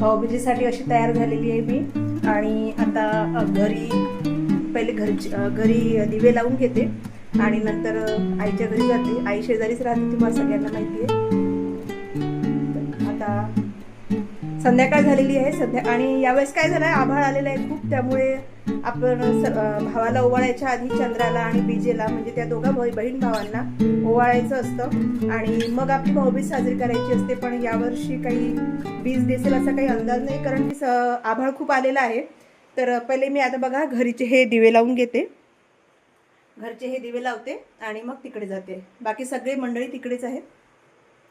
भाऊबीजेसाठी अशी तयार झालेली आहे मी. आणि आता घरी पहिले घरची घरी दिवे लावून घेते. आणि नंतर आईच्या घरी जाते. आई शेजारीच राहते तुम्हाला सगळ्यांना माहिती आहे. आता संध्याकाळ झालेली आहे. सध्या आणि यावेळेस काय झालं आहे आभाळ आलेलं आहे खूप. त्यामुळे आपण भावाला ओवाळायच्या आधी चंद्राला आणि बीजेला म्हणजे त्या दोघा बहीण भावांना ओवाळायचं असतं. आणि मग आपली भाऊबीज साजरी करायची असते पण यावर्षी काही बीज दिसेल असा काही अंदाज नाही कारण की स- आभाळ खूप आलेला आहे. तर पहिले मी आता बघा घरीचे हे दिवे लावून घेते. घरचे हे दिवे लावते आणि मग तिकडे जाते. बाकी सगळे मंडळी तिकडेच आहेत.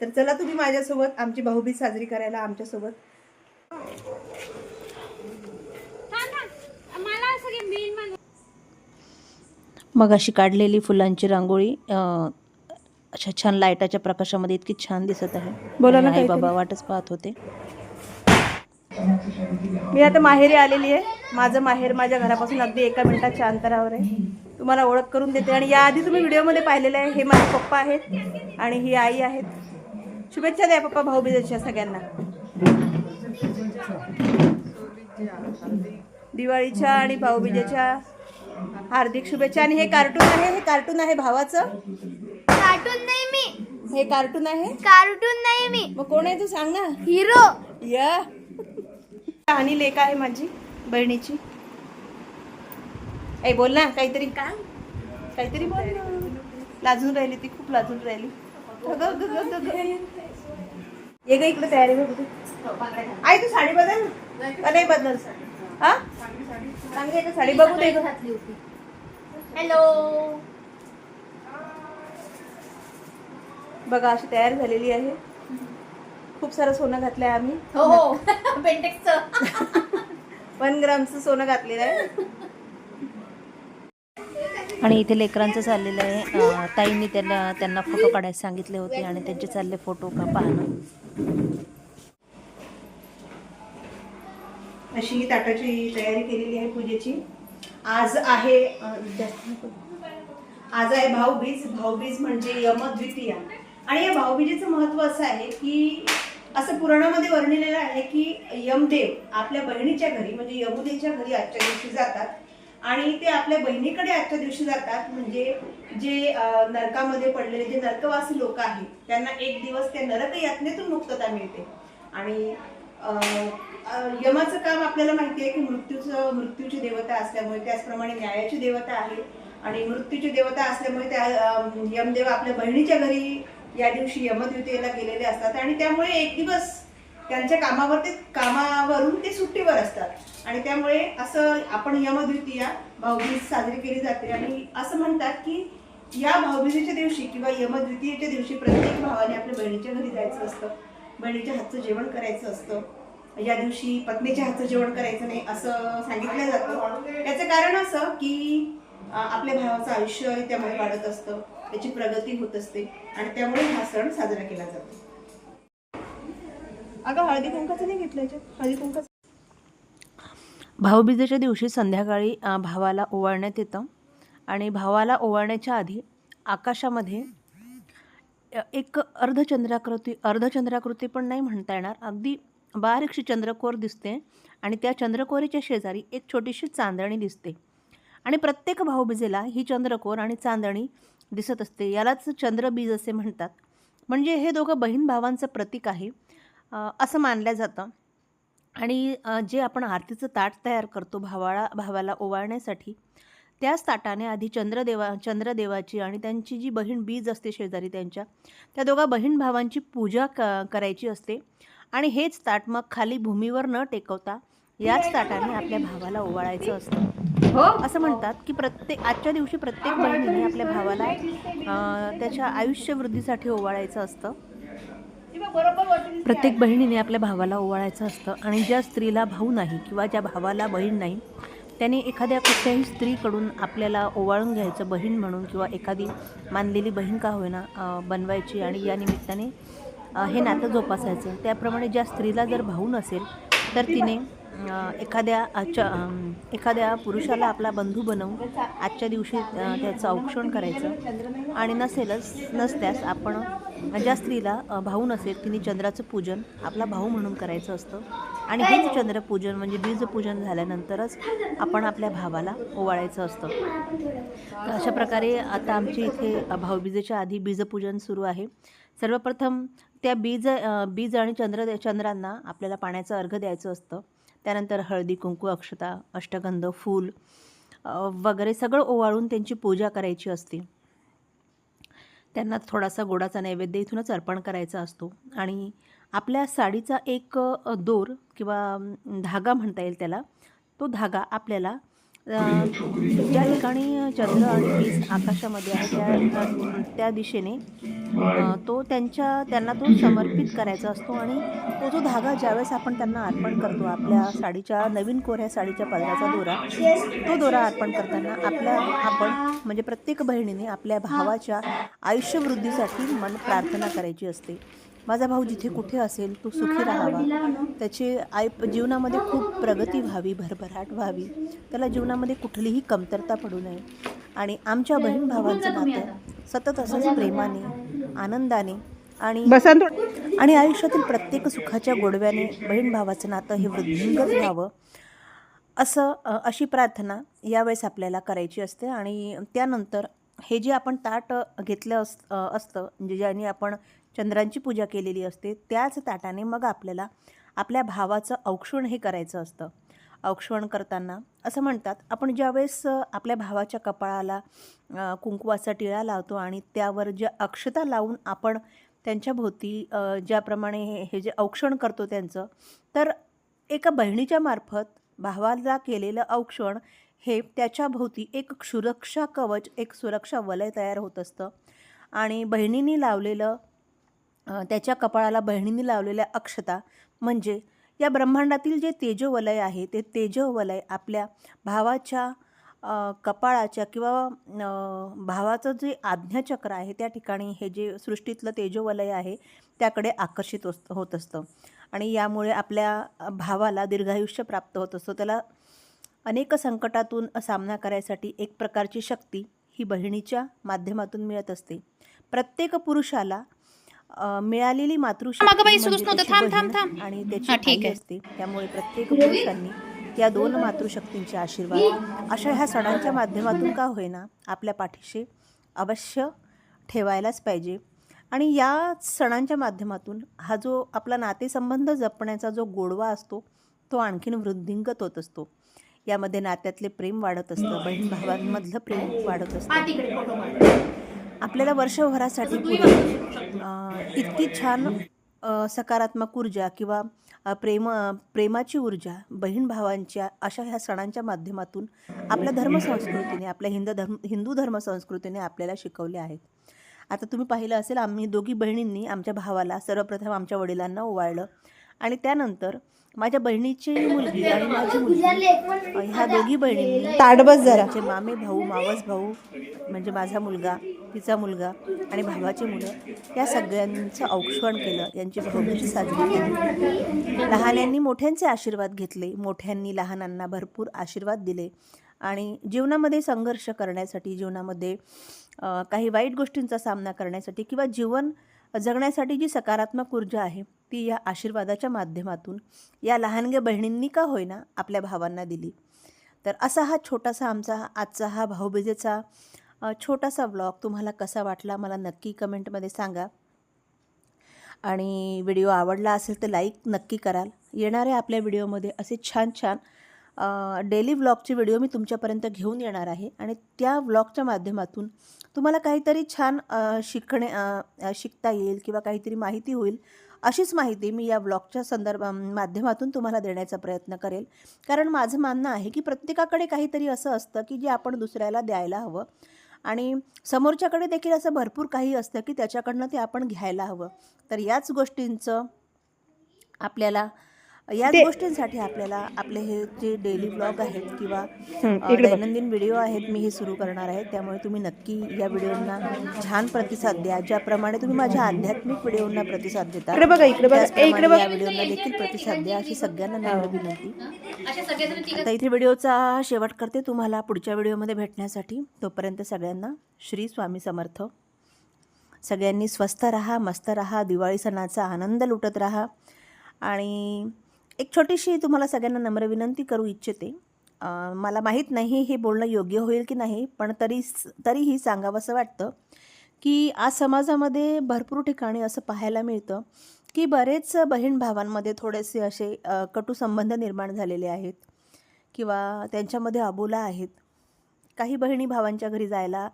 तर चला तुम्ही माझ्यासोबत आमची भाऊबीज साजरी करायला आमच्यासोबत थांब थांब मला सगळे मेन मान मग अशी काढलेली फुलांची रांगोळी अशा छान लाईटाच्या प्रकाशामध्ये इतकी छान दिसत आहे. बोला ना आई. बाबा वाटच पाहत होते. मी आता माहेरी आलेली आहे. माझं माहेर माझ्या घरापासून अगदी एका मिनिटाच्या अंतरावर आहे. तुम्हाला ओळख करून देते. आणि याआधी तुम्ही व्हिडिओमध्ये पाहिलेलं आहे. हे माझे पप्पा आहेत आणि ही आई आहेत. शुभेच्छा द्या पप्पा भाऊबीजेच्या सगळ्यांना. दिवाळीच्या आणि भाऊबीजेच्या हार्दिक शुभेच्छा. आणि हे कार्टून आहे हे कार्टून आहे भावाचं. कार्टून नाही मी. हे कार्टून आहे. कार्टून नाही मी. मग कोण आहे तू सांग ना. हिरो. या. आणि लेख आहे माझी बहिणीची. ए बोल ना काहीतरी. काय काहीतरी बोल ना. लाजून राहिली ती खूप लाजून राहिली. ये ग इकडे तयारी बघ. तू आई तू साडी बदल. ना का नाही बदल. हा? चांगली आहे का साडी बघू दे गं. हॅलो बघा अशी तयार झालेली आहे. खूप सारं सोनं घातलंय आम्ही. हो हो. पेंटेक्सचं वन ग्रामचं सोनं घातलेलं आहे. आणि इथे लेकरांचं चाललेलं आहे. अं, ताईंनी त्यांना त्यांना फोटो काढायला सांगितले होते आणि त्यांचे चालले फोटो का पाहणं. अशी ही ताटाची तयारी केलेली आहे पूजेची. आज आहे आज आहे भाऊबीज. भाऊबीज म्हणजे यमद्वितीया. आणि या भाऊबीजेचं महत्त्व असं आहे की असं पुराणामध्ये वर्णिलेलं आहे की यमदेव आपल्या बहिणीच्या घरी म्हणजे यमुनेच्या घरी आजच्या दिवशी जातात. आणि ते आपल्या बहिणीकडे आजच्या दिवशी जातात. म्हणजे जे नरकामध्ये पडलेले जे नरकवासी लोक आहेत त्यांना एक दिवस त्या नरक यातनेतून मुक्तता मिळते. आणि अं, यमाचं काम आपल्याला माहिती आहे की मृत्यूचं मृत्यूची देवता असल्यामुळे त्याचप्रमाणे न्यायाची देवता आहे. आणि मृत्यूची देवता असल्यामुळे त्या यमदेव आपल्या बहिणीच्या घरी या दिवशी यमद्वितीयेला गेलेले असतात. आणि त्यामुळे एक दिवस त्यांच्या कामावर ते कामावरून ते सुट्टीवर असतात. आणि त्यामुळे असं आपण यमद्वितीया भाऊबीज साजरी केली जाते. आणि असं म्हणतात की या भाऊबीजेच्या दिवशी किंवा यमद्वितीयेच्या दिवशी प्रत्येक भावाने आपल्या बहिणीच्या घरी जायचं असतं. बहिणीच्या हातचं जेवण करायचं असतं. या दिवशी पत्नीच्या हातचं जेवण करायचं नाही असं सांगितलं जातं. याचं कारण असं की आपल्या भावाचं आयुष्य त्यामुळे वाढत असतं त्याची प्रगती होत असते आणि त्यामुळे हा सण साजरा केला जातो. अगं हळदी कुंकाचं नाही घेतलं हळदी कुंकाचं भाऊबीजेच्या दिवशी संध्याकाळी भावाला ओवाळण्यात येतं आणि भावाला ओवाळण्याच्या आधी आकाशामध्ये एक अर्धचंद्राकृती अर्धचंद्राकृती पण नाही म्हणता येणार अगदी बारीकशी चंद्रकोर दिसते आणि त्या चंद्रकोरीच्या शेजारी एक छोटीशी चांदणी दिसते. आणि प्रत्येक भाऊबीजेला ही चंद्रकोर आणि चांदणी दिसत असते. यालाच चंद्रबीज असे म्हणतात. म्हणजे हे दोघं बहीण भावांचं प्रतीक आहे असं मानलं जातं. आणि जे आपण आरतीचं ताट तयार करतो भावाळा भावाला ओवाळण्यासाठी त्याच ताटाने आधी चंद्रदेवा चंद्रदेवाची आणि त्यांची जी बहीण बीज असते शेजारी त्यांच्या त्या दोघा बहीण भावांची पूजा क करायची असते. आणि हेच ताट मग खाली भूमीवर न टेकवता याच ताटाने आपल्या भावाला ओवाळायचं असतं. हो? असं म्हणतात की प्रत्येक आजच्या दिवशी प्रत्येक बहिणीने आपल्या भावाला त्याच्या आयुष्यवृद्धीसाठी ओवाळायचं असतं. प्रत्येक बहिणीने आपल्या भावाला ओवाळायचं असतं आणि ज्या स्त्रीला भाऊ नाही किंवा ज्या भावाला बहीण नाही त्याने एखाद्या कुठल्याही स्त्रीकडून आपल्याला ओवाळून घ्यायचं बहीण म्हणून किंवा एखादी मानलेली बहीण का होईना बनवायची आणि या निमित्ताने हे नातं जोपासायचं. त्याप्रमाणे ज्या स्त्रीला जर भाऊ नसेल तर तिने एखाद्या आजच्या एखाद्या पुरुषाला आपला बंधू बनवून आजच्या दिवशी त्याचं औक्षण करायचं. आणि नसेलच नसल्यास आपण ज्या स्त्रीला भाऊ नसेल तिने चंद्राचं पूजन आपला भाऊ म्हणून करायचं असतं. आणि हेच चंद्रपूजन म्हणजे बीजपूजन झाल्यानंतरच आपण आपल्या भावाला ओवाळायचं असतं. तर अशा प्रकारे आता आमच्या इथे भाऊबीजेच्या आधी बीजपूजन सुरू आहे. सर्वप्रथम त्या बीज बीज आणि चंद्र चंद्रांना आपल्याला पाण्याचं अर्घ द्यायचं असतं. त्यानंतर हळदी कुंकू अक्षता अष्टगंध फूल वगैरे सगळं ओवाळून त्यांची पूजा करायची असते. त्यांना थोडासा गोडाचा नैवेद्य इथूनच अर्पण करायचा असतो. आणि आपल्या साडीचा एक दोर किंवा धागा म्हणता येईल त्याला तो धागा आपल्याला ज्या ठिकाणी चंद्र आणि आकाशामध्ये आहे त्या त्या दिशेने तो त्यांच्या त्यांना तो समर्पित करायचा असतो आणि तो जो धागा ज्यावेळेस आपण त्यांना अर्पण करतो आपल्या साडीच्या नवीन कोऱ्या साडीच्या पदराचा दोरा तो दोरा अर्पण करताना आपल्या आपण म्हणजे प्रत्येक बहिणीने आपल्या भावाच्या आयुष्यवृद्धीसाठी मन प्रार्थना करायची असते. माझा भाऊ जिथे कुठे असेल तो सुखी राहावा. त्याची आय जीवनामध्ये खूप प्रगती व्हावी भरभराट व्हावी. त्याला जीवनामध्ये कुठलीही कमतरता पडू नये. आणि आमच्या बहीण भावांचं नातं सतत असंच प्रेमाने आनंदाने आणि आणि आयुष्यातील प्रत्येक सुखाच्या गोडव्याने बहीण भावाचं नातं हे वृद्धिंगत व्हावं. असं अशी प्रार्थना यावेळेस आपल्याला करायची असते आणि त्यानंतर हे जे आपण ताट घेतलं अस असतं म्हणजे ज्याने आपण चंद्रांची पूजा केलेली असते त्याच ताटाने मग आपल्याला आपल्या भावाचं औक्षण हे करायचं असतं. औक्षण करताना असं म्हणतात. आपण ज्यावेळेस आपल्या भावाच्या कपाळाला कुंकवाचा टिळा लावतो आणि त्यावर ज्या अक्षता लावून आपण त्यांच्या भोवती ज्याप्रमाणे हे- हे जे औक्षण करतो त्यांचं तर एका बहिणीच्या मार्फत भावाला केलेलं औक्षण हे त्याच्या भोवती एक सुरक्षा कवच एक सुरक्षा वलय तयार होत असतं. आणि बहिणीने लावलेलं त्याच्या कपाळाला बहिणीने लावलेल्या अक्षता म्हणजे त्या ब्रह्मांडातील जे तेजोवलय आहे ते तेजोवलय आपल्या भावाच्या कपाळाच्या किंवा भावाचं जे आज्ञाचक्र आहे त्या ठिकाणी हे जे सृष्टीतलं तेजोवलय आहे त्याकडे आकर्षित होत होत असतं. आणि यामुळे आपल्या भावाला दीर्घायुष्य प्राप्त होत असतं. त्याला अनेक संकटातून सामना करायसाठी एक प्रकारची शक्ती ही बहिणीच्या माध्यमातून मिळत असते. प्रत्येक पुरुषाला मिळालेली मातृशक्ती म्हणजे. आणि हा, त्याची. असते. त्यामुळे प्रत्येक पुरुषांनी या दोन मातृशक्तींचे आशीर्वाद अशा ह्या सणांच्या माध्यमातून का होईना आपल्या पाठीशी अवश्य ठेवायलाच पाहिजे. आणि या सणांच्या माध्यमातून हा जो आपला नातेसंबंध जपण्याचा जो गोडवा असतो तो आणखीन वृद्धिंगत होत असतो. यामध्ये नात्यातले प्रेम वाढत असतं बहीण भावांमधलं प्रेम वाढत असतं. आपल्याला वर्षभरासाठी इतकी छान सकारात्मक ऊर्जा किंवा प्रेम प्रेमाची ऊर्जा बहीण भावांच्या अशा ह्या सणांच्या माध्यमातून आपल्या धर्मसंस्कृतीने आपल्या हिंद धर्म हिंदू धर्मसंस्कृतीने आपल्याला शिकवले आहेत. आता तुम्ही पाहिलं असेल आम्ही दोघी बहिणींनी आमच्या भावाला सर्वप्रथम आमच्या वडिलांना ओवाळलं. आणि त्यानंतर माझ्या बहिणीची मुलगी आणि माझी मुलगी ह्या दोघी बहिणींनी ताडबस जरा. त्यांचे मामे भाऊ मावस भाऊ म्हणजे माझा मुलगा तिचा मुलगा आणि भावाची मुलं या सगळ्यांचं औक्षण केलं यांची भाऊबीज साजरी केली. लहान्यांनी मोठ्यांचे आशीर्वाद घेतले मोठ्यांनी लहानांना भरपूर आशीर्वाद दिले आणि जीवनामध्ये संघर्ष करण्यासाठी जीवनामध्ये काही वाईट गोष्टींचा सामना करण्यासाठी किंवा जीवन जगण्यासाठी जी सकारात्मक ऊर्जा आहे ती या आशीर्वादाच्या माध्यमातून या लहानग्या बहिणींनी का होईना आपल्या भावांना दिली. तर असा हा छोटासा आमचा आजचा हा भाऊबीजेचा छोटासा व्लॉग तुम्हाला कसा वाटला मला नक्की कमेंटमध्ये सांगा. आणि व्हिडिओ आवडला असेल तर लाईक नक्की कराल. येणाऱ्या आपल्या व्हिडिओमध्ये असे छान छान डेली व्लॉगचे व्हिडिओ मी तुमच्यापर्यंत घेऊन येणार आहे. आणि त्या व्लॉगच्या माध्यमातून तुम्हाला काहीतरी छान शिकणे शिकता येईल किंवा काहीतरी माहिती होईल अशीच माहिती मी या ब्लॉगच्या संदर्भ माध्यमातून तुम्हाला देण्याचा प्रयत्न करेल. कारण माझं मानणं आहे की प्रत्येकाकडे काहीतरी असं असतं की जे आपण दुसऱ्याला द्यायला हवं. आणि समोरच्याकडे देखील असं भरपूर काही असतं की त्याच्याकडनं ते आपण घ्यायला हवं. तर याच गोष्टींचं आपल्याला याच गोष्टींसाठी आपल्याला आपले हे जे डेली ब्लॉग आहेत किंवा दैनंदिन व्हिडिओ आहेत मी हे सुरू करणार आहे. त्यामुळे तुम्ही नक्की या व्हिडिओंना छान प्रतिसाद द्या. ज्याप्रमाणे तुम्ही माझ्या आध्यात्मिक व्हिडिओंना प्रतिसाद देता इकडे बघा, इकडे बघा. ए, इकडे त्याचप्रमाणे बघ. या व्हिडिओंना देखील प्रतिसाद द्या. अशी सगळ्यांना नम्र विनंती. आता इथे व्हिडिओचा शेवट करते. तुम्हाला पुढच्या व्हिडिओमध्ये भेटण्यासाठी तोपर्यंत सगळ्यांना श्री स्वामी समर्थ. सगळ्यांनी स्वस्थ राहा मस्त राहा दिवाळी सणाचा आनंद लुटत राहा. आणि एक छोटीशी तुम्हाला सगळ्यांना नम्र विनंती करू इच्छिते. मला माहीत नाही हे बोलणं योग्य होईल की नाही पण तरी तरीही सांगावंसं वाटतं की आज समाजामध्ये भरपूर ठिकाणी असं पाहायला मिळतं की बरेच बहीण भावांमध्ये थोडेसे असे अ, कटू संबंध निर्माण झालेले आहेत किंवा त्यांच्यामध्ये अबोला आहेत. काही बहिणी भावांच्या घरी जायला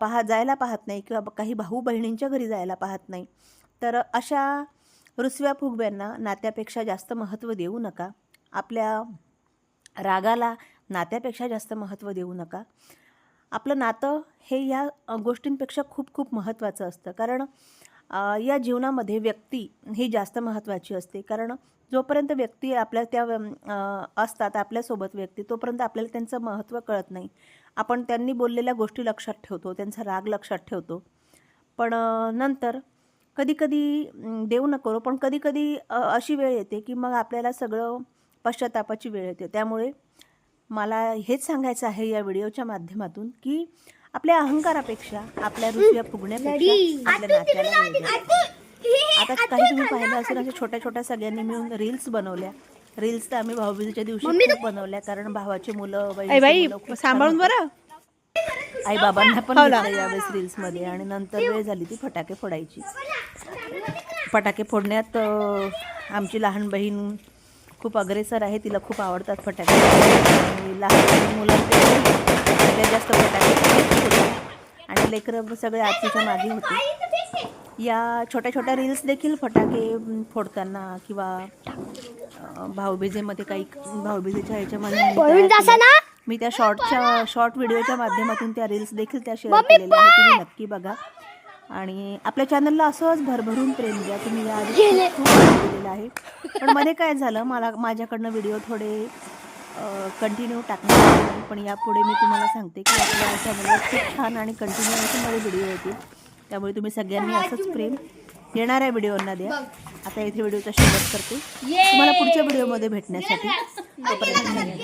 पाहा जायला पाहत नाही किंवा काही भाऊ बहिणींच्या घरी जायला पाहत नाही. तर अशा रुसव्या फुगव्यांना नात्यापेक्षा जास्त महत्त्व देऊ नका. आपल्या रागाला नात्यापेक्षा जास्त महत्त्व देऊ नका. आपलं नातं हे या गोष्टींपेक्षा खूप खूप महत्त्वाचं असतं. कारण या जीवनामध्ये व्यक्ती ही जास्त महत्त्वाची असते. कारण जोपर्यंत व्यक्ती आपल्या त्या असतात आपल्यासोबत व्यक्ती तोपर्यंत आपल्याला त्यांचं महत्त्व कळत नाही. आपण त्यांनी बोललेल्या गोष्टी लक्षात ठेवतो त्यांचा राग लक्षात ठेवतो. पण नंतर कधीकधी अं, देव न करो पण कधीकधी अ, अशी वेळ येते की मग आपल्याला सगळं पश्चातापाची वेळ येते. त्यामुळे मला हेच सांगायचं आहे या व्हिडिओच्या माध्यमातून की आपल्या अहंकारापेक्षा आपल्या रुसव्या फुगण्यापेक्षा आपल्या नात्याला. आता काही तुम्ही पाहिलं असेल अशा छोट्या छोट्या सगळ्यांनी मिळून रील्स बनवल्या. रील्स तर आम्ही भाऊबीजेच्या दिवशी बनवल्या कारण भावाची मुलं सांभाळून. बरं. आई बाबांना पण घेतलं यावेळेस रील्समध्ये आणि नंतर वेळ झाली ती फटाके फोडायची. फटाके फोडण्यात आमची लहान बहीण खूप अग्रेसर आहे तिला खूप आवडतात फटाके. आणि लहान मुलांपेक्षा सगळ्यात जास्त फटाके. आणि लेकरं सगळे आजीच्या मागे होते. या छोट्या छोट्या रील्स देखील फटाके फोडताना किंवा भाऊबीजेमध्ये काही भाऊबीजेच्या ह्याच्यामध्ये मी त्या शॉर्टच्या शॉर्ट व्हिडिओच्या माध्यमातून त्या रील्स देखील त्या शेअर केलेल्या आहेत. तुम्ही नक्की बघा. आणि आपल्या चॅनलला असंच भरभरून प्रेम द्या. तुम्ही याआधी खूप दिलेलं आहे. पण मध्ये काय झालं मला माझ्याकडनं व्हिडिओ थोडे कंटिन्यू नाही. पण यापुढे मी तुम्हाला सांगते की आपल्या चॅनलवर खूप छान आणि कंटिन्युएशनमध्ये व्हिडिओ येतील. त्यामुळे तुम्ही सगळ्यांनी असंच प्रेम येणाऱ्या व्हिडिओंना द्या. आता इथे व्हिडिओचा शेवट करते. तुम्हाला पुढच्या व्हिडिओमध्ये भेटण्यासाठी. तोपर्यंत